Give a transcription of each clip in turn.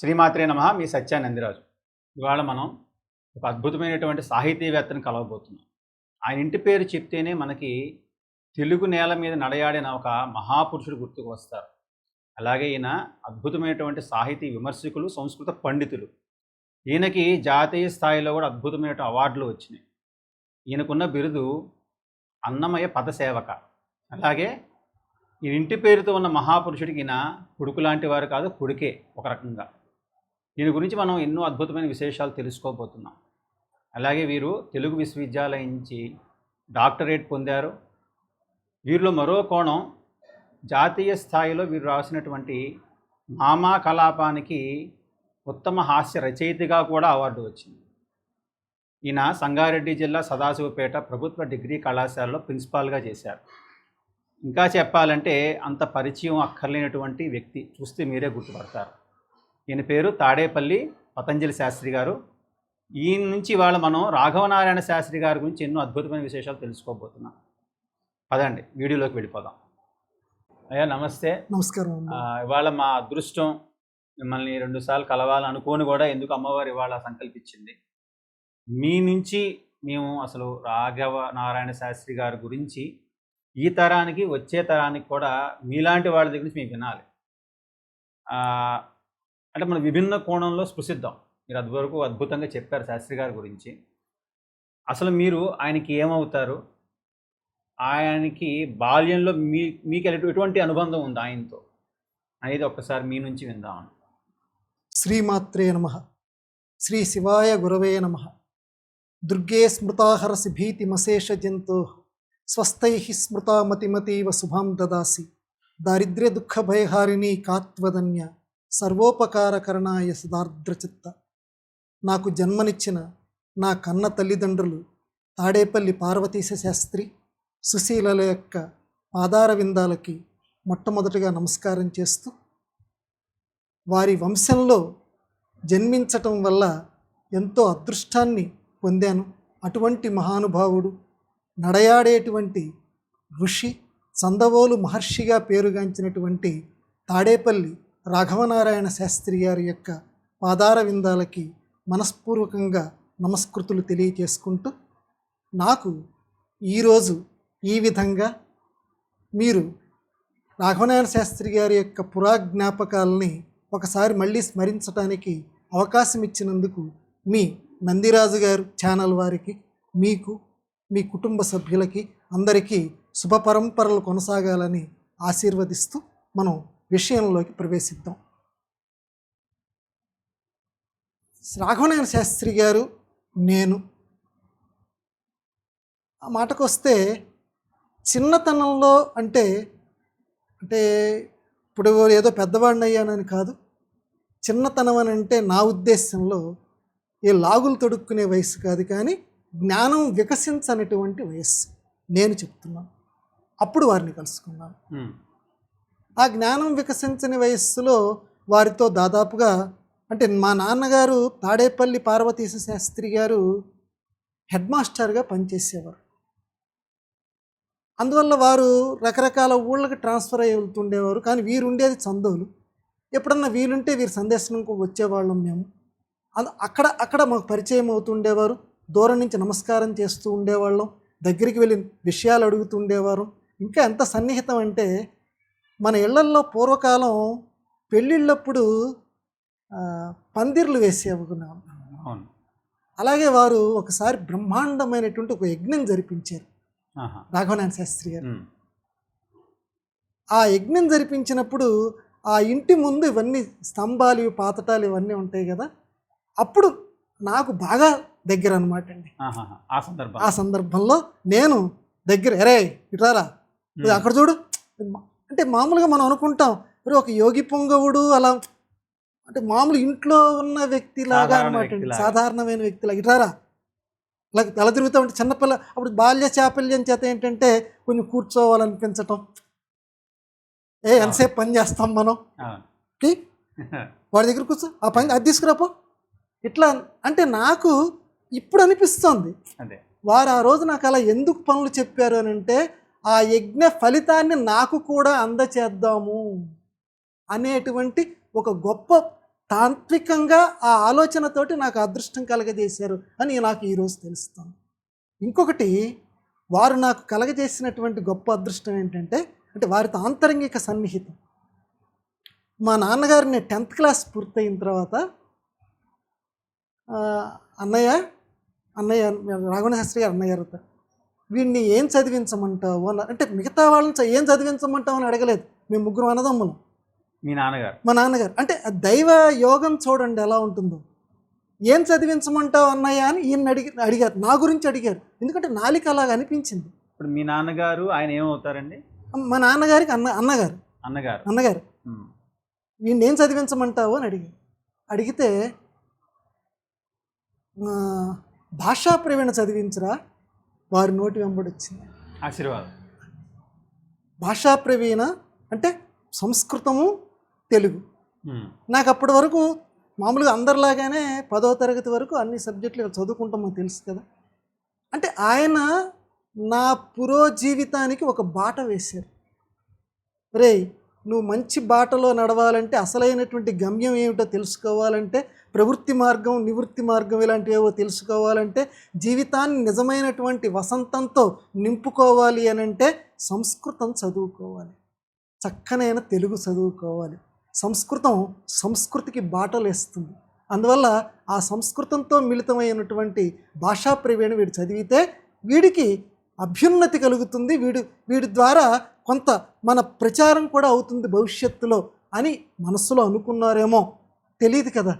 శ్రీమాత్రే నమ మీ సత్యానందిరాజు. ఇవాళ మనం ఒక అద్భుతమైనటువంటి సాహితీవేత్తను కలవబోతున్నాం. ఆయన ఇంటి పేరు చెప్తేనే మనకి తెలుగు నేల మీద నడయాడిన ఒక మహాపురుషుడు గుర్తుకు వస్తారు. అలాగే ఈయన అద్భుతమైనటువంటి సాహితీ విమర్శకులు సంస్కృత పండితులు. ఈయనకి జాతీయ స్థాయిలో కూడా అద్భుతమైన అవార్డులు వచ్చినాయి. ఈయనకున్న బిరుదు అన్నమయ పదసేవక. అలాగే ఈ ఇంటి పేరుతో ఉన్న మహాపురుషుడికి ఈయన కొడుకు లాంటి వారు కాదు కొడుకే ఒక రకంగా. దీని గురించి మనం ఎన్నో అద్భుతమైన విశేషాలు తెలుసుకోబోతున్నాం. అలాగే వీరు తెలుగు విశ్వవిద్యాలయం నుంచి డాక్టరేట్ పొందారు. వీరిలో మరో కోణం జాతీయ స్థాయిలో వీరు రాసినటువంటి మామా కలాపానికి ఉత్తమ హాస్య రచయితగా కూడా అవార్డు వచ్చింది. ఈయన సంగారెడ్డి జిల్లా సదాశివపేట ప్రభుత్వ డిగ్రీ కళాశాలలో ప్రిన్సిపాల్గా చేశారు. ఇంకా చెప్పాలంటే అంత పరిచయం అక్కర్లేనటువంటి వ్యక్తి చూస్తే మీరే గుర్తుపడతారు. ఈయన పేరు తాడేపల్లి పతంజలి శాస్త్రి గారు. ఈయన నుంచి ఇవాళ మనం రాఘవనారాయణ శాస్త్రి గారి గురించి ఎన్నో అద్భుతమైన విశేషాలు తెలుసుకోబోతున్నాం. పదండి వీడియోలోకి వెళ్ళిపోదాం. అయ్యా నమస్తే. నమస్కారం ఇవాళ మా అదృష్టం మిమ్మల్ని రెండుసార్లు కలవాలనుకోని కూడా ఎందుకు అమ్మవారు ఇవాళ సంకల్పించింది? మీ నుంచి మేము అసలు రాఘవ నారాయణ శాస్త్రి గారి గురించి ఈ తరానికి వచ్చే తరానికి కూడా మీలాంటి వాళ్ళ దగ్గర నుంచి మేము వినాలి. అంటే మనం విభిన్న కోణంలో స్పృశిద్దాం. మీరు అదివరకు అద్భుతంగా చెప్పారు శాస్త్రి గారి గురించి. అసలు మీరు ఆయనకి ఏమవుతారు? ఆయనకి బాల్యంలో మీ మీకు ఎటువంటి అనుబంధం ఉంది ఆయనతో? అనేది ఒక్కసారి మీ నుంచి విందామని శ్రీమాత్రే నమ. శ్రీ శివాయ గురవే నమ. దుర్గే స్మృతాహరసి భీతిమశేష జంతో. స్వస్థై స్మృతామతిమతీవ శుభాం దదాసి. దారిద్ర్య దుఃఖ భయహారిణి కాత్వదన్య. సర్వోపకారకరణాయ సదార్ద్రచిత్త నాకు జన్మనిచ్చిన నా కన్న తల్లిదండ్రులు తాడేపల్లి పార్వతీశ శాస్త్రి సుశీలల యొక్క పాదార విందాలకి మొట్టమొదటిగా నమస్కారం చేస్తూ వారి వంశంలో జన్మించటం వల్ల ఎంతో అదృష్టాన్ని పొందాను. అటువంటి మహానుభావుడు నడయాడేటువంటి ఋషి సందవోలు మహర్షిగా పేరుగాంచినటువంటి తాడేపల్లి రాఘవనారాయణ శాస్త్రి గారి యొక్క పాదార విందాలకి మనస్పూర్వకంగా నమస్కృతులు తెలియచేసుకుంటూ నాకు ఈరోజు ఈ విధంగా మీరు రాఘవనారాయణ శాస్త్రి గారి యొక్క పురాజ్ఞాపకాలని ఒకసారి మళ్ళీ స్మరించడానికి అవకాశం ఇచ్చినందుకు మీ నందిరాజు గారు ఛానల్ వారికి మీకు మీ కుటుంబ సభ్యులకి అందరికీ శుభ పరంపరలు కొనసాగాలని ఆశీర్వదిస్తూ మనం విషయంలోకి ప్రవేశిద్దాం. రాఘవనాయన శాస్త్రి గారు నేను. ఆ మాటకొస్తే చిన్నతనంలో అంటే అంటే ఇప్పుడు ఏదో పెద్దవాడిని అయ్యానని కాదు. చిన్నతనం అని అంటే నా ఉద్దేశంలో ఏ లాగులు తొడుక్కునే వయసు కాదు కానీ జ్ఞానం వికసించనటువంటి వయస్సు. నేను చెప్తున్నాను. అప్పుడు వారిని కలుసుకున్నాను. ఆ జ్ఞానం వికసించని వయస్సులో వారితో దాదాపుగా అంటే మా నాన్నగారు తాడేపల్లి పార్వతీశ శాస్త్రి గారు హెడ్ మాస్టర్గా పనిచేసేవారు. అందువల్ల వారు రకరకాల ఊళ్ళకి ట్రాన్స్ఫర్ అయ్యి వెళ్తుండేవారు. కానీ వీరు ఉండేది చందోలు. ఎప్పుడన్నా వీలుంటే వీరి సందేశంకు వచ్చేవాళ్ళం మేము. అందు అక్కడ అక్కడ మాకు పరిచయం అవుతుండేవారు. దూరం నుంచి నమస్కారం చేస్తూ ఉండేవాళ్ళం. దగ్గరికి వెళ్ళి విషయాలు అడుగుతుండేవారు. ఇంకా ఎంత సన్నిహితం అంటే మన ఇళ్ళల్లో పూర్వకాలం పెళ్ళిళ్ళప్పుడు పందిర్లు అవును. అలాగే వారు ఒకసారి బ్రహ్మాండమైనటువంటి ఒక యజ్ఞం జరిపించారు. రాఘవనారాయణ శాస్త్రి గారు. ఆ యజ్ఞం జరిపించినప్పుడు ఆ ఇంటి ముందు ఇవన్నీ స్తంభాలు ఇవి పాతటాలు ఇవన్నీ ఉంటాయి కదా అప్పుడు నాకు బాగా దగ్గర అనమాట అండి. ఆ సందర్భం ఆ సందర్భంలో నేను దగ్గర ఎరే ఇటారా అక్కడ చూడు అంటే మామూలుగా మనం అనుకుంటాం "ఒరే, ఒక యోగి పొంగవుడు అలా అంటే మామూలు ఇంట్లో ఉన్న వ్యక్తిలాగా సాధారణ అనమాట. సాధారణమైన వ్యక్తిలాగా. ఇటారా అలా తల తిరుగుతూ ఉంటే చిన్నపిల్ల అప్పుడు బాల్య చాపల్యం చేత ఏంటంటే కొంచెం కూర్చోవాలనిపించటం. ఏ ఎంతసేపు పని చేస్తాం మనం? వాడి దగ్గర కూర్చో. ఆ పని అది తీసుకురాపో. ఇట్లా అంటే నాకు ఇప్పుడు అనిపిస్తోంది. వారు ఆ రోజు నాకు అలా ఎందుకు పనులు చెప్పారు అని అంటే ఆ యజ్ఞ ఫలితాన్ని నాకు కూడా అందచేద్దాము అనేటువంటి ఒక గొప్ప తాంత్రికంగా ఆ ఆలోచనతోటి నాకు అదృష్టం కలగజేశారు అని నాకు ఈరోజు తెలుస్తాను ఇంకొకటి వారు నాకు కలగజేసినటువంటి గొప్ప అదృష్టం ఏంటంటే అంటే వారితో ఆంతరంగిక సన్నిహితం. మా నాన్నగారిని టెన్త్ క్లాస్ పూర్తయిన తర్వాత అన్నయ్య అన్నయ్య రాఘవణ శాస్త్రి గారు అన్నయ్య గారు వీడిని ఏం చదివించమంటావు అన్నారు అంటే మిగతా వాళ్ళని ఏం చదివించమంటావు అని అడగలేదు. మేము ముగ్గురు అన్నదమ్ములం. మీ నాన్నగారు. మా నాన్నగారు. అంటే దైవ యోగం చూడండి ఎలా ఉంటుందో. ఏం చదివించమంటావు అన్నయ్య అని ఈయన అడిగి అడిగారు. నా గురించి అడిగారు. ఎందుకంటే నాలిక అలాగ అనిపించింది. ఇప్పుడు మీ నాన్నగారు ఆయన ఏమవుతారండి? మా నాన్నగారికి అన్న అన్నగారు. అన్నగారు. అన్నగారు. వీడిని ఏం చదివించమంటావు అని అడిగారు. అడిగితే భాషా ప్రవీణ చదివించరా. వారి నోటి వెంబడి వచ్చింది. ఆశీర్వాదం. భాషా ప్రవీణ అంటే సంస్కృతము తెలుగు. నాకు అప్పటి వరకు మామూలుగా అందరిలాగానే పదో తరగతి వరకు అన్ని సబ్జెక్టులు చదువుకుంటాం మాకు తెలుసు కదా. అంటే ఆయన నా పురో జీవితానికి ఒక బాట వేశారు. రే నువ్వు మంచి బాటలో నడవాలంటే అసలైనటువంటి గమ్యం ఏమిటో తెలుసుకోవాలంటే ప్రవృత్తి మార్గం నివృత్తి మార్గం ఇలాంటివేవో తెలుసుకోవాలంటే జీవితాన్ని నిజమైనటువంటి వసంతంతో నింపుకోవాలి అని అంటే సంస్కృతం చదువుకోవాలి. చక్కనైన తెలుగు చదువుకోవాలి. సంస్కృతం సంస్కృతికి బాటలు ఇస్తుంది అందువల్ల ఆ సంస్కృతంతో మిళితమైనటువంటి భాషా ప్రవీణ వీడు చదివితే వీడికి అభ్యున్నతి కలుగుతుంది. వీడు వీడి ద్వారా కొంత మన ప్రచారం కూడా అవుతుంది భవిష్యత్తులో అని మనసులో అనుకున్నారేమో తెలియదు కదా.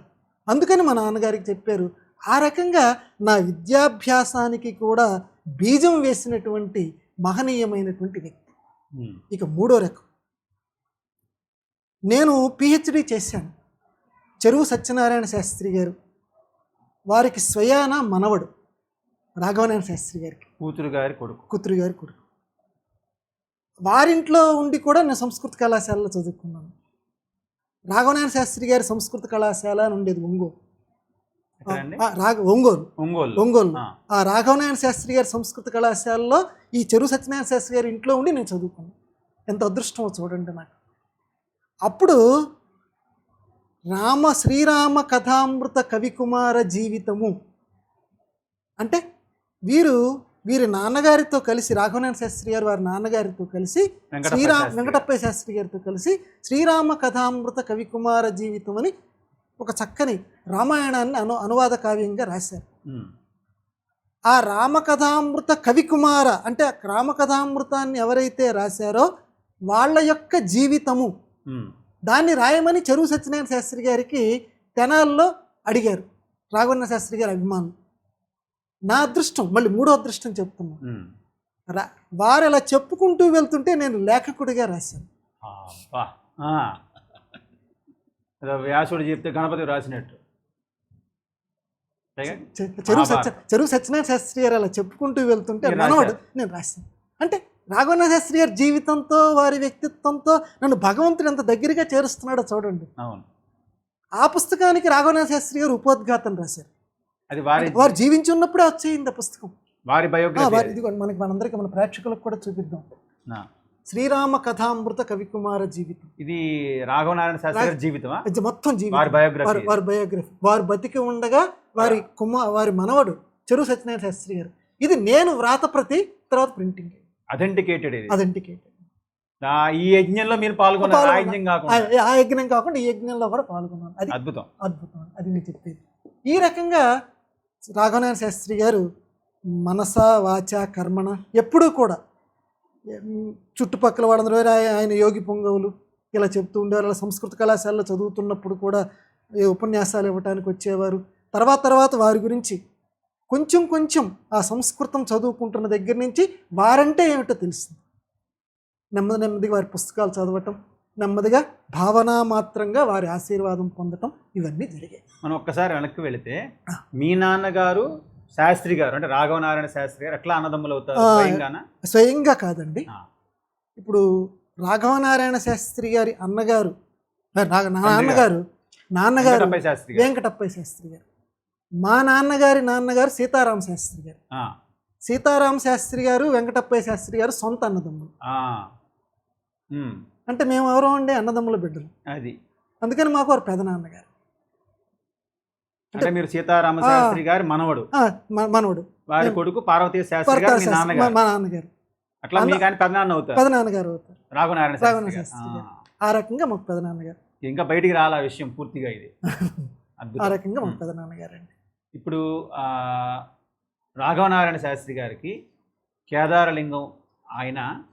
అందుకని మా నాన్నగారికి చెప్పారు ఆ రకంగా నా విద్యాభ్యాసానికి కూడా బీజం వేసినటువంటి మహనీయమైనటువంటి వ్యక్తి. ఇక మూడో రకం. నేను పిహెచ్డి చేశాను. చెరువు సత్యనారాయణ శాస్త్రి గారు. వారికి స్వయాన మనవడు రాఘవనారాయణ శాస్త్రి గారికి. కూతురు గారి కొడుకు. కూతురు గారి కొడుకు. వారింట్లో ఉండి కూడా నేను సంస్కృత కళాశాలలో చదువుకున్నాను. రాఘవనారాయణ శాస్త్రి గారి సంస్కృత కళాశాల అని ఉండేది ఒంగోలు రాఘ ఒంగోలు. ఒంగోలు. ఒంగోలు. ఆ. రాఘవనారాయణ శాస్త్రి గారి సంస్కృత కళాశాలలో ఈ చెరువు సత్యనారాయణ శాస్త్రి గారి ఇంట్లో ఉండి నేను చదువుకున్నాను. ఎంత అదృష్టమో చూడండి నాకు. అప్పుడు రామ శ్రీరామ కథామృత కవికుమార జీవితము. అంటే వీరు వీరి నాన్నగారితో కలిసి రాఘవనారాయణ శాస్త్రి గారు వారి నాన్నగారితో కలిసి వెంకటప్ప శ్రీరామ. వెంకటప్పయ్య శాస్త్రి గారితో కలిసి శ్రీరామ కథామృత కవికుమార జీవితం అని ఒక చక్కని రామాయణాన్ని అను అనువాద కావ్యంగా రాశారు. ఆ రామకథామృత కవికుమార అంటే రామకథామృతాన్ని ఎవరైతే రాశారో వాళ్ళ యొక్క జీవితము. దాన్ని రాయమని చెరువు సత్యనారాయణ శాస్త్రి గారికి తెనాల్లో అడిగారు రాఘవన్న శాస్త్రి గారి అభిమానం నా అదృష్టం మళ్ళీ మూడో అదృష్టం చెప్తున్నాను ఉమ్. రా వారు అలా చెప్పుకుంటూ వెళ్తుంటే నేను లేఖకుడిగా రాశాను. వ్యాసుడు చెప్తే గణపతి రాసినట్టు. చెరువు సత్య చెరువు సత్యనారాయణ శాస్త్రి గారు అలా చెప్పుకుంటూ వెళ్తుంటే మనవాడు నేను రాశాను. అంటే రాఘవన్న శాస్త్రి గారి జీవితంతో వారి వ్యక్తిత్వంతో నన్ను భగవంతుడు ఎంత దగ్గరగా చేరుస్తున్నాడో చూడండి. ఆ పుస్తకానికి రాఘవన్న శాస్త్రి గారు ఉపోద్ఘాతం రాశారు. అది వారి వారు జీవించి ఉన్నప్పుడే వచ్చేయింది ఆ పుస్తకం. వారి ఆ, వారి బయోగ్రఫీ ఇదిగోండి మనకి మనందరికీ మన ప్రేక్షకులకు కూడా చూపిద్దాం. శ్రీరామ కథామృత కవికుమార జీవితం. ఇది రాఘవనారాయణ శాస్త్రి గారి జీవితమా? ఇది మొత్తం జీవితం. వారి బయోగ్రఫీ వారి బయోగ్రఫీ. వారు బతికి ఉండగా వారి కుమ వారి మనవడు చెరువు సత్యనారాయణ శాస్త్రి గారు. ఇది నేను వ్రాతప్రతి తర్వాత ప్రింటింగ్. అథెంటికేటెడ్ ఇది. అథెంటికేట్ ఆ, ఈ యజ్ఞంలో మీరు పాల్గొన్నారు. ఆ. యజ్ఞం కాకుండా. ఆ యజ్ఞం కాకుండా ఈ యజ్ఞంలో కూడా పాల్గొన్నాను అది అద్భుతం. అద్భుతం. అది నేను చెప్పేది. ఈ రకంగా రాఘవనారాయణ శాస్త్రి గారు మనస వాచ కర్మణ ఎప్పుడూ కూడా చుట్టుపక్కల వాళ్ళందరూ ఆయన యోగి పొంగవులు ఇలా చెప్తూ ఉండేవారు. అలా సంస్కృత కళాశాలలో చదువుతున్నప్పుడు కూడా ఉపన్యాసాలు ఇవ్వటానికి వచ్చేవారు. తర్వాత తర్వాత వారి గురించి కొంచెం కొంచెం ఆ సంస్కృతం చదువుకుంటున్న దగ్గర నుంచి వారంటే ఏమిటో తెలుస్తుంది. నెమ్మది నెమ్మదిగా వారి పుస్తకాలు చదవటం నెమ్మదిగా భావనా మాత్రంగా వారి ఆశీర్వాదం పొందటం ఇవన్నీ జరిగాయి. మనం ఒక్కసారి వెనక్కి వెళితే. మీ నాన్నగారు శాస్త్రి గారు అంటే రాఘవనారాయణ శాస్త్రి గారు ఎట్లా అన్నదమ్ములు అవుతారు? స్వయంగా కాదండి. ఇప్పుడు రాఘవనారాయణ శాస్త్రి గారి అన్నగారు నాన్నగారు నాన్నగారు వెంకటప్పయ్య శాస్త్రి గారు. వెంకటప్పయ్య శాస్త్రి గారు. మా నాన్నగారి నాన్నగారు సీతారామ శాస్త్రి గారు. సీతారామ శాస్త్రి గారు వెంకటప్పయ్య శాస్త్రి గారు సొంత అన్నదమ్ములు. అంటే మేము ఎవరో అండి అన్నదమ్ముల బిడ్డలు. అది. అందుకని మాకు వారు పెదనాన్నగారు అంటే మీరు సీతారామ శాస్త్రి గారి మనవడు. మ- మనవడు. వారి కొడుకు పార్వతీ శాస్త్రి గారు మీ మా నాన్నగారు. మా నాన్నగారు. అట్లా మీకు ఆయన పెద్దనాన్న అవుతారు. పెదనాన్నగారు అవుతారు. రాఘవనారాయణ శాస్త్రి గారు. ఆ రకంగా మాకు పెదనాన్నగారు ఇంకా బయటికి రాలా ఆ విషయం పూర్తిగా ఇది. ఆ రకంగా మాకు. పెదనాన్నగారు అండి ఇప్పుడు ఆ, రాఘవనారాయణ శాస్త్రి గారికి కేదారలింగం ఆయన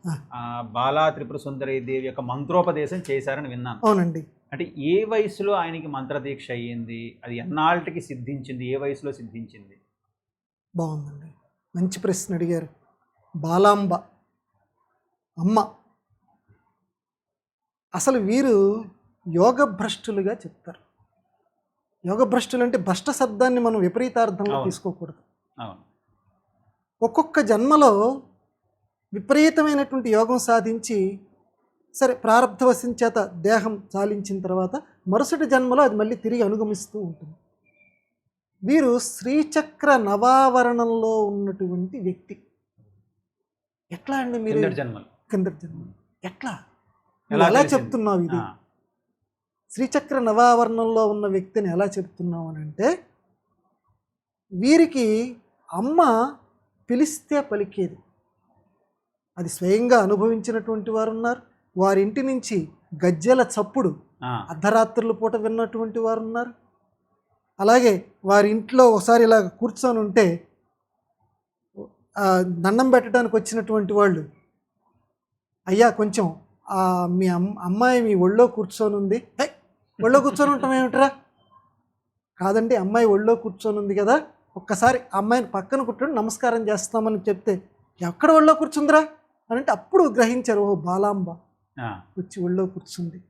బాలా త్రిపుర సుందరి దేవి యొక్క మంత్రోపదేశం చేశారని విన్నాను. అవునండి. అంటే ఏ వయసులో ఆయనకి మంత్రదీక్ష అయ్యింది? అది ఎన్నాళ్ళకి సిద్ధించింది? ఏ వయసులో సిద్ధించింది? బాగుందండి. మంచి ప్రశ్న అడిగారు. బాలాంబ. అమ్మ. అసలు వీరు యోగ భ్రష్టులుగా చెప్తారు. యోగ భ్రష్టులు అంటే భ్రష్ట శబ్దాన్ని మనం విపరీతార్థంలో అవును. తీసుకోకూడదు. అవును. ఒక్కొక్క జన్మలో విపరీతమైనటువంటి యోగం సాధించి సరే ప్రారంధవశం చేత దేహం చాలించిన తర్వాత మరుసటి జన్మలో అది మళ్ళీ తిరిగి అనుగమిస్తూ ఉంటుంది. వీరు శ్రీచక్ర నవావరణంలో ఉన్నటువంటి వ్యక్తి. ఎట్లా అండి మీరు? కింద జన్మ ఎట్లా? ఎలా? చెప్తున్నావు ఇది? శ్రీచక్ర నవావరణంలో ఉన్న వ్యక్తిని ఎలా చెప్తున్నావు అని అంటే వీరికి అమ్మ పిలిస్తే పలికేది. అది స్వయంగా అనుభవించినటువంటి వారు ఉన్నారు వారి ఇంటి నుంచి గజ్జెల చప్పుడు అర్ధరాత్రుల పూట విన్నటువంటి వారు ఉన్నారు అలాగే వారి ఇంట్లో ఒకసారి ఇలా కూర్చొని ఉంటే దండం పెట్టడానికి వచ్చినటువంటి వాళ్ళు అయ్యా కొంచెం మీ అమ్ అమ్మాయి మీ ఒళ్ళో కూర్చొని ఉంది. "హే, ఒళ్ళో కూర్చొని ఉంటాం ఏమిట్రా? కాదండి అమ్మాయి ఒళ్ళో కూర్చొని ఉంది కదా ఒక్కసారి అమ్మాయిని పక్కన కూర్చొని నమస్కారం చేస్తామని చెప్తే ఎక్కడ ఒళ్ళో కూర్చుందిరా? అని అంటే అప్పుడు గ్రహించారు ఓ బాలాంబ వచ్చి ఒళ్ళో కూర్చుంది.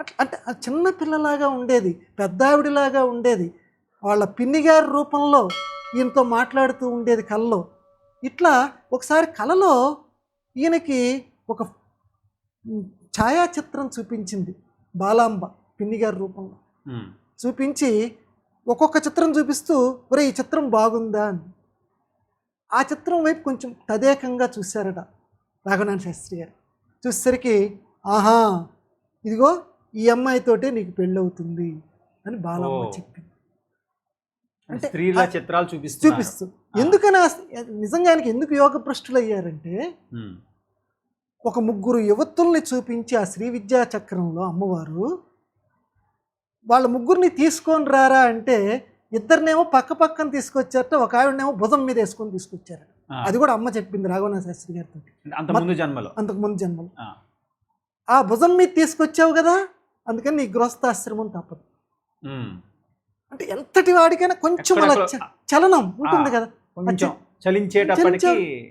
అట్లా అంటే ఆ చిన్న పిల్లలాగా ఉండేది పెద్ద ఆవిడలాగా ఉండేది. వాళ్ళ పిన్నిగారి రూపంలో ఈయనతో మాట్లాడుతూ ఉండేది కలలో. ఇట్లా ఒకసారి కలలో ఈయనకి ఒక ఛాయాచిత్రం చూపించింది బాలాంబ పిన్నిగారి రూపంలో. చూపించి ఒక్కొక్క చిత్రం చూపిస్తూ ఒరే ఈ చిత్రం బాగుందా? అని. ఆ చిత్రం వైపు కొంచెం తదేకంగా చూశారట. రాఘవనాథ శాస్త్రి గారు. చూసేసరికి ఆహా ఇదిగో ఈ అమ్మాయితోటే నీకు పెళ్ళవుతుంది అని బాలమ్మ. చెప్పింది. అంటే స్త్రీల చిత్రాలు చూపిస్తూ. చూపిస్తూ ఎందుకని ఆ- నిజంగానికి ఎందుకు యోగ భ్రష్టులు అయ్యారంటే ఒక ముగ్గురు యువతుల్ని చూపించి ఆ శ్రీ విద్యా చక్రంలో అమ్మవారు వాళ్ళ ముగ్గురిని తీసుకొని రారా అంటే ఇద్దరినేమో పక్క పక్కన తీసుకొచ్చారట ఒక ఆవిడనేమో భుజం మీద వేసుకొని తీసుకొచ్చారు అది కూడా అమ్మ చెప్పింది రాఘవనాథ శాస్త్రి గారితో. ముందు జన్మలో. అంతకుముందు జన్మలు. ఆ, భుజం మీద తీసుకొచ్చావు కదా అందుకని నీ గృహస్థాశ్రమం తప్పదు. అంటే ఎంతటి వాడికైనా కొంచెం అలా చలనం ఉంటుంది కదా. కొంచెం చలించేటప్పటికి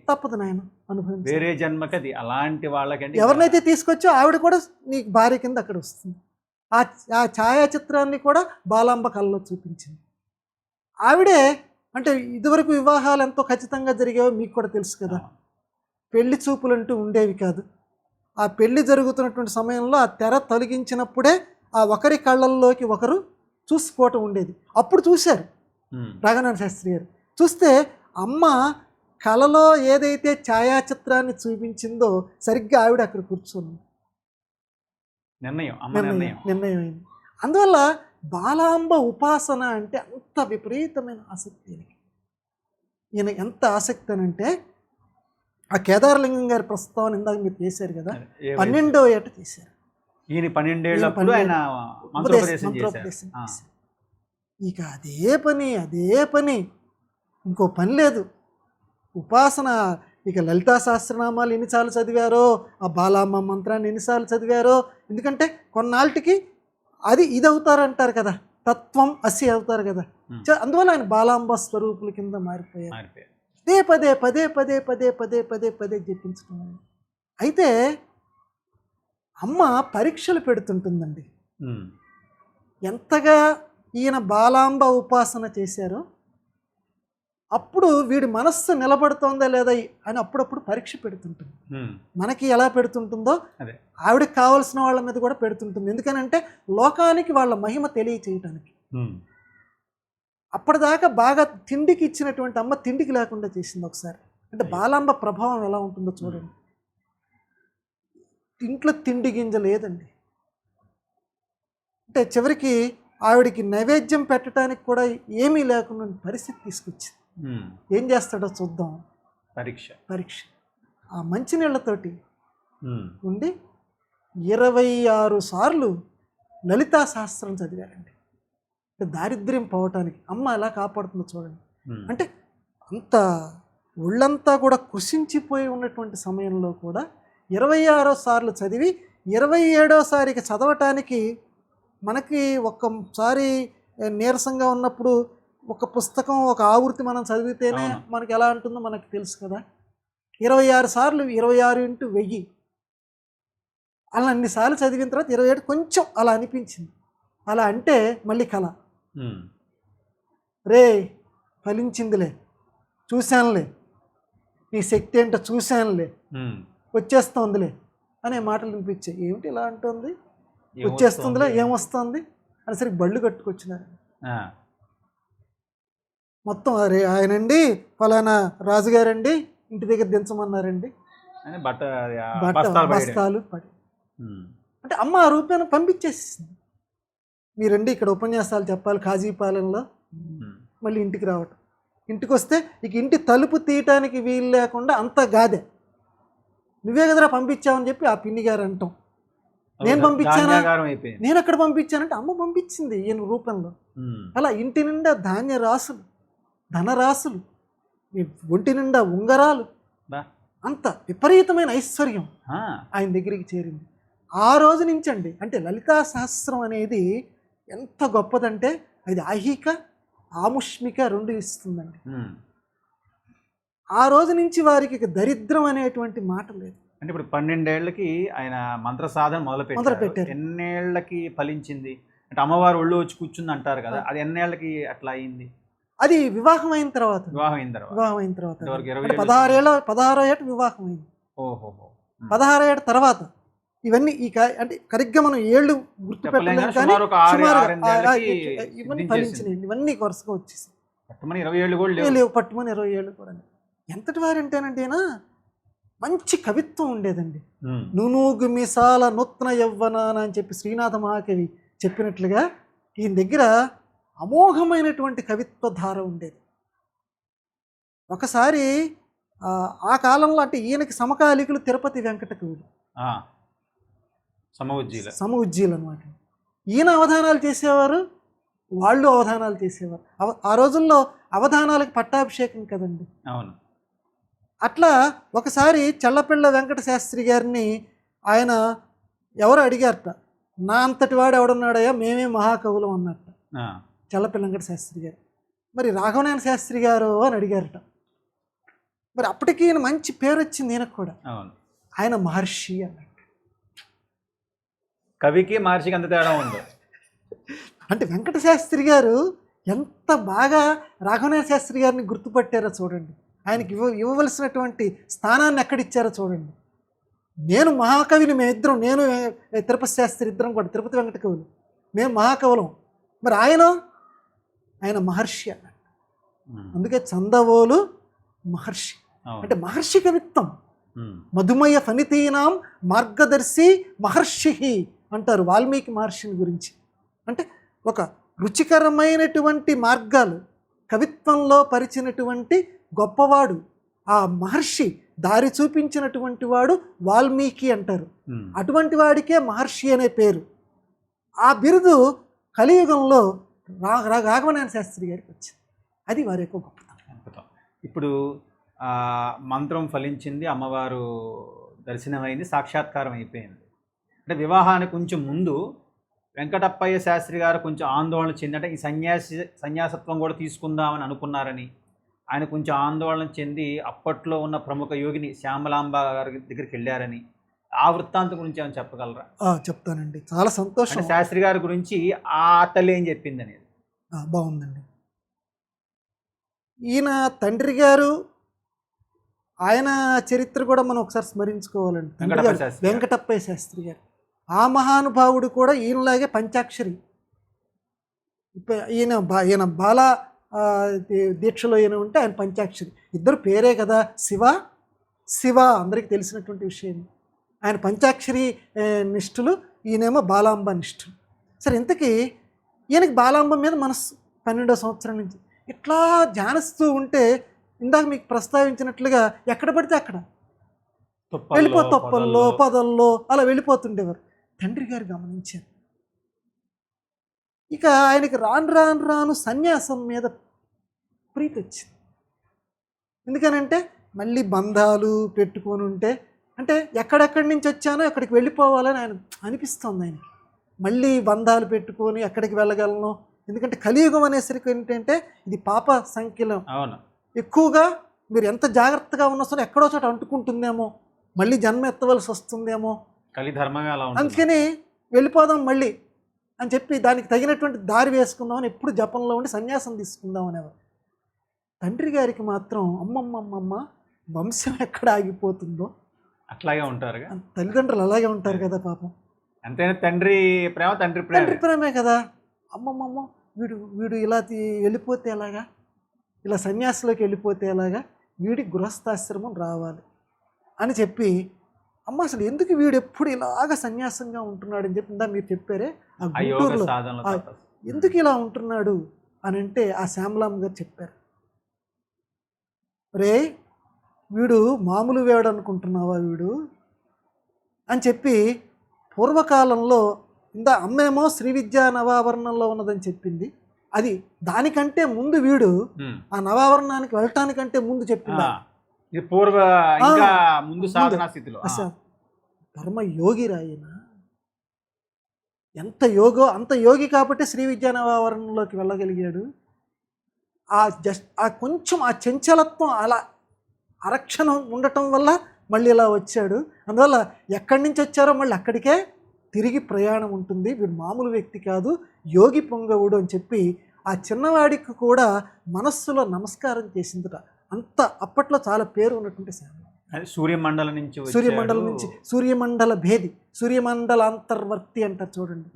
తప్పదు నాయన అనుభవించాలి వేరే జన్మకి అది అలాంటి ఎవరినైతే తీసుకొచ్చో ఆవిడ కూడా నీకు భార్య కింద అక్కడ వస్తుంది. ఆ ఆ ఛాయాచిత్రాన్ని కూడా బాలాంబ కళ్ళలో చూపించింది. ఆవిడే అంటే ఇదివరకు వివాహాలు ఎంతో ఖచ్చితంగా జరిగేవో మీకు కూడా తెలుసు కదా. పెళ్ళి చూపులు అంటూ ఉండేవి కాదు. ఆ పెళ్ళి జరుగుతున్నటువంటి సమయంలో ఆ తెర తొలగించినప్పుడే ఆ ఒకరి కళ్ళల్లోకి ఒకరు చూసుకోవటం ఉండేది. అప్పుడు చూశారు రాఘనాథ శాస్త్రి గారు. చూస్తే అమ్మ కలలో ఏదైతే ఛాయాచిత్రాన్ని చూపించిందో సరిగ్గా ఆవిడ అక్కడ నిర్ణయం నిర్ణయం నిర్ణయం. అయింది అందువల్ల బాలాంబ ఉపాసన అంటే అంత విపరీతమైన ఆసక్తి ఈయనకి. ఈయన ఎంత ఆసక్తి అని అంటే ఆ కేదారలింగం గారి ప్రస్తావన ఇందాక మీరు చేశారు కదా? పన్నెండో ఏట చేశారు. ఈయన పన్నెండేళ్ళప్పుడు ఆయన మంత్రోపదేశం. ఇక అదే పని అదే పని. ఇంకో పని లేదు. ఉపాసన ఇక లలితా సహస్రనామాలు ఎన్నిసార్లు చదివారో ఆ బాలామ్మ మంత్రాన్ని ఎన్నిసార్లు చదివారో ఎందుకంటే కొన్నాళ్ళకి అది ఇది అవుతారంటారు కదా. తత్వం అసి అవుతారు కదా. అందువల్ల ఆయన బాలాంబ స్వరూపుల కింద మారిపోయారు. పదే పదే పదే పదే పదే పదే పదే పదే జపించడం. అయితే అమ్మ పరీక్షలు పెడుతుంటుందండి. ఎంతగా ఈయన బాలాంబ ఉపాసన చేశారో అప్పుడు వీడి మనస్సు నిలబడుతోందా లేదా అని అప్పుడప్పుడు పరీక్ష పెడుతుంటుంది. మనకి ఎలా పెడుతుంటుందో. ఆవిడకి కావాల్సిన వాళ్ళ మీద కూడా పెడుతుంటుంది. ఎందుకనంటే లోకానికి వాళ్ళ మహిమ తెలియచేయటానికి. అప్పటిదాకా బాగా తిండికి ఇచ్చినటువంటి అమ్మ తిండికి లేకుండా చేసింది ఒకసారి. అంటే బాలాంబ ప్రభావం ఎలా ఉంటుందో చూడండి. ఇంట్లో తిండి గింజ లేదండి. అంటే చివరికి ఆవిడికి నైవేద్యం పెట్టడానికి కూడా ఏమీ లేకుండా పరిస్థితి తీసుకొచ్చింది. ఏం చేస్తాడో చూద్దాం. పరీక్ష. పరీక్ష. ఆ మంచినీళ్ళతోటి ఉమ్. ఉండి ఇరవై ఆరు సార్లు లలితా శాస్త్రం చదివారండి అంటే దారిద్ర్యం పోవటానికి అమ్మ ఎలా కాపాడుతుందో చూడండి. అంటే అంత ఒళ్ళంతా కూడా కృషించిపోయి ఉన్నటువంటి సమయంలో కూడా ఇరవై ఆరో సార్లు చదివి ఇరవై ఏడోసారికి చదవటానికి మనకి ఒక్కసారి నీరసంగా ఉన్నప్పుడు ఒక పుస్తకం ఒక ఆవృత్తి మనం చదివితేనే. మనకి ఎలా ఉంటుందో మనకు తెలుసు కదా. ఇరవై ఆరు సార్లు ఇరవై ఆరు ఇంటూ వెయ్యి. అలా అన్నిసార్లు చదివిన తర్వాత ఇరవై ఏడు కొంచెం అలా అనిపించింది. అలా అంటే మళ్ళీ కళ. రే ఫలించిందిలే. చూశానులే. నీ శక్తి ఏంటో చూశానులే. వచ్చేస్తోందిలే అనే మాటలు వినిపించాయి. ఏమిటి ఇలా అంటుంది? వచ్చేస్తుందిలే ఏమొస్తుంది? అని సరికి బళ్ళు కట్టుకొచ్చినారు. మొత్తం అరే ఆయనండి ఫలానా రాజుగారండి ఇంటి దగ్గర దించమన్నారండి. బట్ట బస్తాలు పడి. అంటే అమ్మ ఆ రూపాయను పంపించేసింది. మీరండి ఇక్కడ ఉపన్యాసాలు చెప్పాలి కాజీపాలెంలో. మళ్ళీ ఇంటికి రావటం. ఇంటికి వస్తే ఇక ఇంటి తలుపు తీయటానికి వీలు లేకుండా అంతా గాదే. నువ్వే కదరా పంపించావని చెప్పి ఆ పిన్ని గారు అంటాం. నేను పంపించానా? నేను ఎక్కడ పంపించానంటే అమ్మ పంపించింది ఈయన రూపంలో. అలా ఇంటి నిండా ధాన్య రాసులు. ధనరాశులు ఈ ఒంటి నిండా ఉంగరాలు. అంత విపరీతమైన ఐశ్వర్యం. ఆయన దగ్గరికి చేరింది ఆ రోజు నుంచి అండి అంటే లలితా సహస్రం అనేది ఎంత గొప్పదంటే అది ఐహిక ఆముష్మిక రెండు ఇస్తుందండి. ఆ రోజు నుంచి వారికి దరిద్రం అనేటువంటి మాట లేదు అంటే ఇప్పుడు పన్నెండేళ్ళకి ఆయన మంత్ర సాధన మొదలు మొదలు పెట్టారు పెట్టారు. ఎన్నేళ్ళకి ఫలించింది అంటే అమ్మవారు ఒళ్ళు వచ్చి కూర్చుంది అంటారు కదా అది ఎన్నేళ్ళకి అట్లా అయింది అది వివాహం అయిన తర్వాత. వివాహం అయిన తర్వాత వివాహం అయిన పదహారేళ్ళ పదహారో ఏట వివాహం అయింది. పదహారో ఏట తర్వాత ఇవన్నీ ఈ అంటే కరెక్ట్గా మనం ఏళ్ళు గుర్తు చెప్పలేం పెట్టలేం కానీ ఇవన్నీ. ఫలించినాయి. ఇవన్నీ వరుసగా వచ్చేసి. పట్టుమని ఇరవై ఏళ్ళు కూడా లేవు. పట్టుమని ఇరవై ఏళ్ళు కూడా ఎంతటి వారంటేనంటేనా మంచి కవిత్వం ఉండేదండి. నునూగు మిసాల నూత్న యవ్వనాన అని చెప్పి శ్రీనాథ మహాకవి చెప్పినట్లుగా ఈయన దగ్గర అమోఘమైనటువంటి కవిత్వ ధార ఉండేది. ఒకసారి ఆ, కాలంలో అంటే ఈయనకి సమకాలికులు తిరుపతి వెంకట కవులు. సమవుజ్జీల. సమ ఉజ్జీలు అనమాట ఈయన అవధానాలు చేసేవారు వాళ్ళు అవధానాలు చేసేవారు. ఆ రోజుల్లో అవధానాలకు పట్టాభిషేకం కదండి. అవును. అట్లా ఒకసారి చల్లపిళ్ళ వెంకట శాస్త్రి గారిని ఆయన ఎవరు అడిగారట నా అంతటి వాడు ఎవడున్నాడయ్యా? మేమే మహాకవులం అన్నట్ట. ఆ. చల్లపిల్ల వెంకట శాస్త్రి గారు. మరి రాఘవనాయన శాస్త్రి గారు అని అడిగారట. మరి అప్పటికి ఈయన మంచి పేరు వచ్చింది ఈయనకు కూడా. ఆయన మహర్షి అన్నాడు. కవికి మహర్షికి అంత తేడా ఉంది? అంటే వెంకట శాస్త్రి గారు ఎంత బాగా రాఘవనాయన శాస్త్రి గారిని గుర్తుపట్టారో చూడండి. ఆయనకి ఇవ్వ ఇవ్వవలసినటువంటి స్థానాన్ని ఎక్కడిచ్చారో చూడండి. నేను మహాకవిని మేమిద్దరం నేను తిరుపతి శాస్త్రి ఇద్దరం కూడా తిరుపతి వెంకట కవులు. మేము మహాకవులం. మరి ఆయన ఆయన మహర్షి అన్నాడు. ఉమ్. అందుకే చందవోలు మహర్షి. అంటే మహర్షి కవిత్వం. మధుమయ ఫణితీనాం మార్గదర్శి మహర్షి అంటారు వాల్మీకి మహర్షిని గురించి. అంటే ఒక రుచికరమైనటువంటి మార్గాలు కవిత్వంలో పరిచినటువంటి గొప్పవాడు ఆ మహర్షి దారి చూపించినటువంటి వాడు వాల్మీకి అంటారు. అటువంటి వాడికే మహర్షి అనే పేరు. ఆ బిరుదు కలియుగంలో రా రా- రాఘవనారాయణ శాస్త్రి గారికి వచ్చింది. అది వారి యొక్క గొప్పతనం. అద్భుతం. ఇప్పుడు మంత్రం ఫలించింది అమ్మవారు దర్శనమైంది సాక్షాత్కారం అయిపోయింది. అంటే వివాహానికి కొంచెం ముందు వెంకటప్పయ్య శాస్త్రి గారు కొంచెం ఆందోళన చెంది అంటే ఈ సన్యాసి సన్యాసత్వం కూడా తీసుకుందామని అనుకున్నారని ఆయన కొంచెం ఆందోళన చెంది అప్పట్లో ఉన్న ప్రముఖ యోగిని శ్యామలాంబ గారి దగ్గరికి వెళ్ళారని ఆ వృత్తాంతం గురించి ఏమైనా చెప్పగలరా? చెప్తానండి. చాలా సంతోషం. శాస్త్రి గారి గురించి ఆ తల్లి ఏం చెప్పింది అనేది బాగుందండి. ఈయన తండ్రి గారు ఆయన చరిత్ర కూడా మనం ఒకసారి స్మరించుకోవాలండి. వెంకటప్పయ్య శాస్త్రి గారు. ఆ మహానుభావుడు కూడా ఈయనలాగే పంచాక్షరి. ఈయన బా ఈయన బాల దీక్షలో ఈయన ఉంటే ఆయన పంచాక్షరి. ఇద్దరు పేరే కదా శివ. శివ అందరికీ తెలిసినటువంటి విషయం. ఆయన పంచాక్షరి నిష్ఠులు ఈయనేమో బాలాంబ నిష్ఠులు. సరే ఇంతకీ ఈయనకి బాలాంబ మీద మనస్సు పన్నెండో సంవత్సరం నుంచి ఇట్లా ధ్యానిస్తూ ఉంటే ఇందాక మీకు ప్రస్తావించినట్లుగా ఎక్కడ పడితే అక్కడ? వెళ్ళిపో తొప్పల్లో. పదల్లో. అలా వెళ్ళిపోతుండేవారు. తండ్రి గారు గమనించారు. ఇక ఆయనకి రాను రాను రాను సన్యాసం మీద ప్రీతి వచ్చింది ఎందుకనంటే మళ్ళీ బంధాలు పెట్టుకొని ఉంటే అంటే ఎక్కడెక్కడి నుంచి వచ్చానో అక్కడికి వెళ్ళిపోవాలని ఆయన అనిపిస్తుంది ఆయనకి. మళ్ళీ బంధాలు పెట్టుకొని ఎక్కడికి వెళ్ళగలను? ఎందుకంటే కలియుగం అనేసరికి ఏంటంటే ఇది పాప సంఖ్యలో అవును. ఎక్కువగా మీరు ఎంత జాగ్రత్తగా ఉన్నా సరే ఎక్కడో చోట అంటుకుంటుందేమో. మళ్ళీ జన్మ ఎత్తవలసి వస్తుందేమో. అందుకని వెళ్ళిపోదాం మళ్ళీ అని చెప్పి దానికి తగినటువంటి దారి వేసుకుందామని ఎప్పుడు జపంలో ఉండి సన్యాసం తీసుకుందాం అనేవారు. తండ్రి గారికి మాత్రం అమ్మమ్మమ్మమ్మ వంశం ఎక్కడ ఆగిపోతుందో అట్లాగే ఉంటారుగా. తల్లిదండ్రులు అలాగే ఉంటారు కదా పాపం. అంతేనా? తండ్రి ప్రేమ తండ్రి ప్రేమ. తండ్రి ప్రేమే కదా. అమ్మమ్మమ్మ వీడు వీడు ఇలా వెళ్ళిపోతే ఎలాగా? ఇలా సన్యాసిలోకి వెళ్ళిపోతే ఎలాగా? వీడి గృహస్థాశ్రమం రావాలి అని చెప్పి అమ్మ అసలు ఎందుకు వీడు ఎప్పుడు ఇలాగ సన్యాసంగా ఉంటున్నాడు? అని చెప్పి ఇందా మీరు చెప్పారే ఆ గుంటూరులో. ఎందుకు ఇలా ఉంటున్నాడు అని అంటే ఆ శ్యామలాం గారు చెప్పారు. రే వీడు మామూలు వేడు అనుకుంటున్నావా వీడు? అని చెప్పి పూర్వకాలంలో ఇందా అమ్మేమో శ్రీ విద్యా నవావరణంలో ఉన్నదని చెప్పింది. అది దానికంటే ముందు వీడు. ఆ నవావరణానికి వెళ్ళటానికంటే ముందు చెప్పింది. ఇది పూర్వ ఇంకా ముందు సాధనా స్థితిలో. యోగి రాయన? ఎంత యోగో అంత యోగి కాబట్టి శ్రీ విద్యానవావరణంలోకి వెళ్ళగలిగాడు. ఆ జస్ట్ ఆ కొంచెం ఆ చంచలత్వం అలా అరక్షణం ఉండటం వల్ల మళ్ళీ ఇలా వచ్చాడు. అందువల్ల ఎక్కడి నుంచి వచ్చారో మళ్ళీ అక్కడికే తిరిగి ప్రయాణం ఉంటుంది. వీడు మామూలు వ్యక్తి కాదు యోగి పొంగవుడు అని చెప్పి ఆ చిన్నవాడికి కూడా మనస్సులో నమస్కారం చేసిందట. అంత అప్పట్లో చాలా పేరు ఉన్నటువంటి అది సూర్యమండలం నుంచి. సూర్యమండలం నుంచి సూర్యమండల భేది సూర్యమండల అంతర్వర్తి అంటారు చూడండి.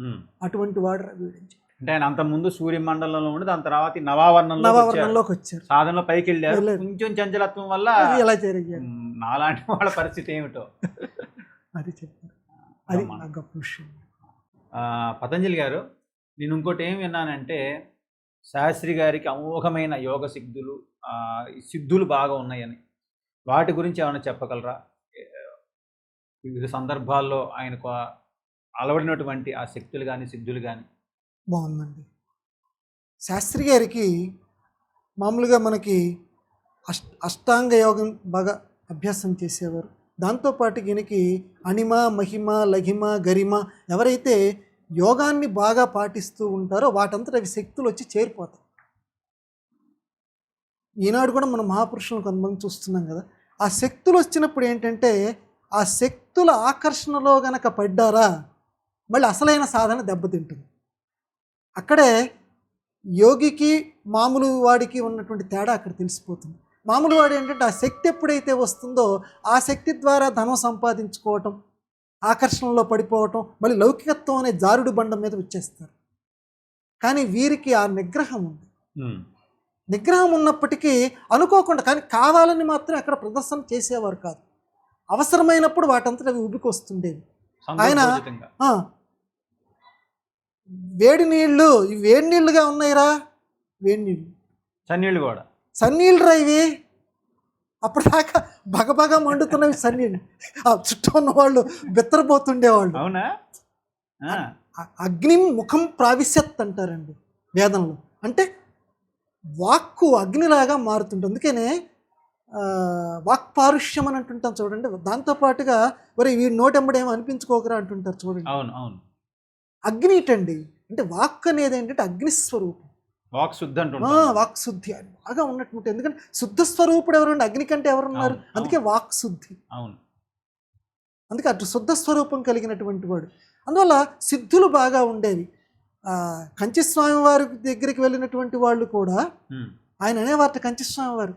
అటువంటి వాడు వీడించి అంటే ఆయన అంత ముందు సూర్యమండలంలో ఉండి దాని తర్వాత నవావరణంలో వచ్చారు. నవావరణంలోకి వచ్చారు. సాధనలో పైకి వెళ్ళారు. కొంచెం చంచలత్వం వల్ల ఎలా జరిగారు? నాలాంటి వాళ్ళ పరిస్థితి ఏమిటో. అది చెప్పారు. అది గొప్ప విషయం. పతంజలి గారు నేను ఇంకోటి ఏం విన్నానంటే శాస్త్రి గారికి అమోఘమైన యోగ సిద్ధులు సిద్ధులు బాగా ఉన్నాయని. వాటి గురించి ఏమైనా చెప్పగలరా? వివిధ సందర్భాల్లో ఆయనకు అలవడినటువంటి ఆ శక్తులు కానీ సిద్ధులు కానీ బాగుందండి. శాస్త్రి గారికి మామూలుగా మనకి అష్ట అష్టాంగ యోగం బాగా అభ్యాసం చేసేవారు. దాంతోపాటు ఈయనకి అణిమ మహిమ లఘిమ గరిమ ఎవరైతే యోగాన్ని బాగా పాటిస్తూ ఉంటారో వాటంతట అవి శక్తులు వచ్చి చేరిపోతాయి. ఈనాడు కూడా మనం మహాపురుషులను కొంతమంది చూస్తున్నాం కదా ఆ శక్తులు వచ్చినప్పుడు ఏంటంటే ఆ శక్తుల ఆకర్షణలో గనక పడ్డారా మళ్ళీ అసలైన సాధన దెబ్బతింటుంది. అక్కడే యోగికి మామూలు వాడికి ఉన్నటువంటి తేడా అక్కడ తెలిసిపోతుంది. మామూలు వాడు ఏంటంటే ఆ శక్తి ఎప్పుడైతే వస్తుందో ఆ శక్తి ద్వారా ధనం సంపాదించుకోవటం ఆకర్షణలో పడిపోవటం మళ్ళీ లౌకికత్వం అనే జారుడు బండం మీద వచ్చేస్తారు. కానీ వీరికి ఆ నిగ్రహం ఉంది. నిగ్రహం ఉన్నప్పటికీ అనుకోకుండా కానీ కావాలని మాత్రం అక్కడ ప్రదర్శన చేసేవారు కాదు. అవసరమైనప్పుడు వాటంతట అవి ఉబికి వస్తుండేవి. ఆయన- వేడి నీళ్ళు ఇవి వేడి నీళ్ళుగా ఉన్నాయిరా? వేడి నీళ్ళు. చన్నీళ్ళు కూడా. సన్నీళ్ళు రా ఇవి? అప్పటిదాకా బగబగ మండుతున్నవి సన్నీళ్ళు. ఆ చుట్టూ ఉన్న వాళ్ళు బెత్తరపోతుండేవాళ్ళు. అవునా? అగ్ని ముఖం ప్రావిశ్యత్ అంటారండి వేదంలో. అంటే వాక్కు అగ్నిలాగా మారుతుంటుంది. అందుకనే వాక్ పారుష్యం అని అంటుంటాం చూడండి. దాంతోపాటుగా మరి వీడి నోటెంబడేమో అనిపించుకోకరా అంటుంటారు చూడండి. అవును అవును. అగ్ని ఇటండి. అంటే వాక్ అనేది ఏంటంటే అగ్నిస్వరూపం వాక్ శుద్ధి ఆ, అంటుంటారు వాక్ శుద్ధి అని బాగా ఉన్నట్టు ఎందుకంటే శుద్ధ స్వరూపుడు ఎవరండి? అగ్ని కంటే ఎవరున్నారు? అందుకే వాక్ శుద్ధి. అవును. అందుకే అటు శుద్ధ స్వరూపం కలిగినటువంటి వాడు. అందువల్ల సిద్ధులు బాగా ఉండేవి. ఆ, కంచిస్వామి వారి దగ్గరికి వెళ్ళినటువంటి వాళ్ళు కూడా ఆయన అనేవారట కంచిస్వామి వారు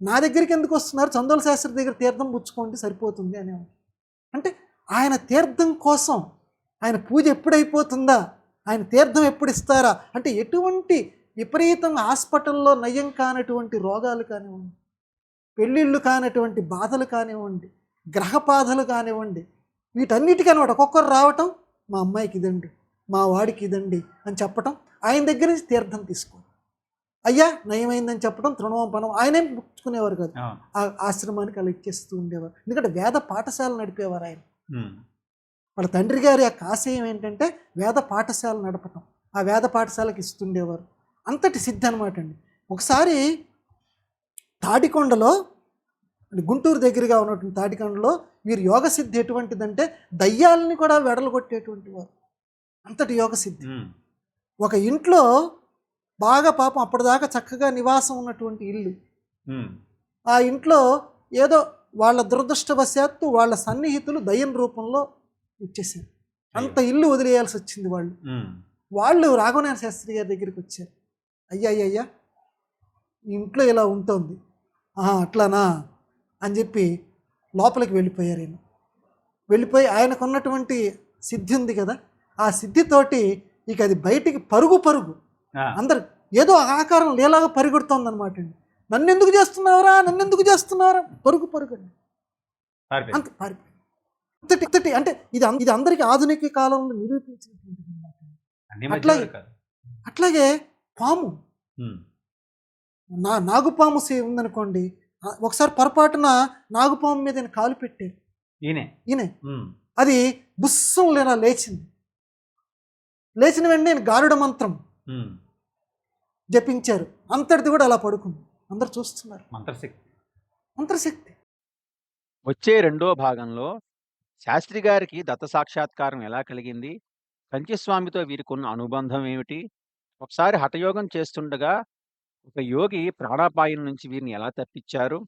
నా దగ్గరికి ఎందుకు వస్తున్నారు? చందోల శాస్త్రి దగ్గర తీర్థం పుచ్చుకోండి సరిపోతుంది అనేవారు. అంటే ఆయన తీర్థం కోసం ఆయన పూజ ఎప్పుడైపోతుందా? ఆయన తీర్థం ఎప్పుడు ఇస్తారా అంటే ఎటువంటి విపరీతంగా హాస్పిటల్లో నయం కానటువంటి రోగాలు కానివ్వండి పెళ్ళిళ్ళు కానటువంటి బాధలు కానివ్వండి గ్రహ బాధలు కానివ్వండి వీటన్నిటికీ అనమాట ఒక్కొక్కరు రావటం మా అమ్మాయికి ఇదండి మా వాడికి ఇదండి అని చెప్పటం ఆయన దగ్గర నుంచి తీర్థం తీసుకో అయ్యా నయమైందని చెప్పడం తృణవంపనం ఆయనేం పుచ్చుకునేవారు కాదు. ఆ, ఆశ్రమానికి అలా ఇచ్చేస్తూ ఉండేవారు. ఎందుకంటే వేద పాఠశాల నడిపేవారు ఆయన. వాళ్ళ తండ్రి గారి యొక్క ఆశయం ఏంటంటే వేద పాఠశాల నడపటం. ఆ వేద పాఠశాలకి ఇస్తుండేవారు. అంతటి సిద్ధి అనమాట అండి. ఒకసారి తాడికొండలో అంటే గుంటూరు దగ్గరగా ఉన్నటువంటి తాడికొండలో వీరి యోగ సిద్ధి ఎటువంటిదంటే దయ్యాలని కూడా వెడలగొట్టేటువంటి వారు. అంతటి యోగ సిద్ధి. ఒక ఇంట్లో బాగా పాపం అప్పటిదాకా చక్కగా నివాసం ఉన్నటువంటి ఇల్లు. ఆ ఇంట్లో ఏదో వాళ్ళ దురదృష్టవశాత్తు వాళ్ళ సన్నిహితులు దయ్యం రూపంలో ఇచ్చేసారు అంత ఇల్లు వదిలేయాల్సి వచ్చింది వాళ్ళు. వాళ్ళు రాఘవనారాయణ శాస్త్రి గారి దగ్గరికి వచ్చారు. అయ్యా అయ్యా ఇంట్లో ఇలా ఉంటుంది. ఆహా అట్లానా? అని చెప్పి లోపలికి వెళ్ళిపోయారు ఈయన. వెళ్ళిపోయి ఆయనకున్నటువంటి సిద్ధి ఉంది కదా ఆ సిద్ధితోటి ఇక అది బయటికి పరుగు పరుగు. అందరు ఏదో ఆకారం లేలాగా పరిగెడుతోంది అనమాట అండి. నన్ను ఎందుకు చేస్తున్నావరా? నన్ను ఎందుకు చేస్తున్నావరా? పరుగు పరుగు అండి. అంత పారిపోయింది. అంతటి అంతటి అంటే ఇది ఇది అందరికీ ఆధునిక కాలంలో నిరూపించినటువంటిది. అన్ని అట్లాగే- అట్లాగే పాము. నా నాగుపాము సే ఉందనుకోండి ఒకసారి పొరపాటున నాగుపాము మీద ఈయన కాలు పెట్టారు ఈయనే? ఈయన. అది బుస్సం లేనా లేచింది. లేచిన వెంటనే ఈయన గారుడ మంత్రం జపించారు. అంతటిది కూడా అలా పడుకుంది. అందరు చూస్తున్నారు. మంత్రశక్తి. మంత్రశక్తి. వచ్చే రెండో భాగంలో శాస్త్రి గారికి దత్త సాక్షాత్కారం ఎలా కలిగింది? కంచిస్వామితో వీరికున్న అనుబంధం ఏమిటి? ఒకసారి హఠయోగం చేస్తుండగా ఒక యోగి ప్రాణాపాయం నుంచి వీరిని ఎలా తప్పించారు?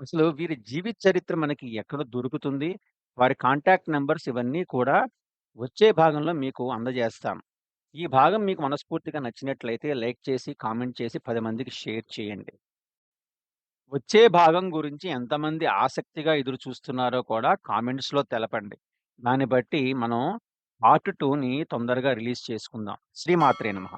అసలు వీరి జీవిత చరిత్ర మనకి ఎక్కడ దొరుకుతుంది? వారి కాంటాక్ట్ నెంబర్స్ ఇవన్నీ కూడా వచ్చే భాగంలో మీకు అందజేస్తాం. ఈ భాగం మీకు మనస్ఫూర్తిగా నచ్చినట్లయితే లైక్ చేసి కామెంట్ చేసి పది మందికి షేర్ చేయండి. వచ్చే భాగం గురించి ఎంతమంది ఆసక్తిగా ఎదురు చూస్తున్నారో కూడా కామెంట్స్లో తెలపండి. దాన్ని బట్టి మనం పార్ట్ టూని తొందరగా రిలీజ్ చేసుకుందాం. శ్రీమాత్రే నమః.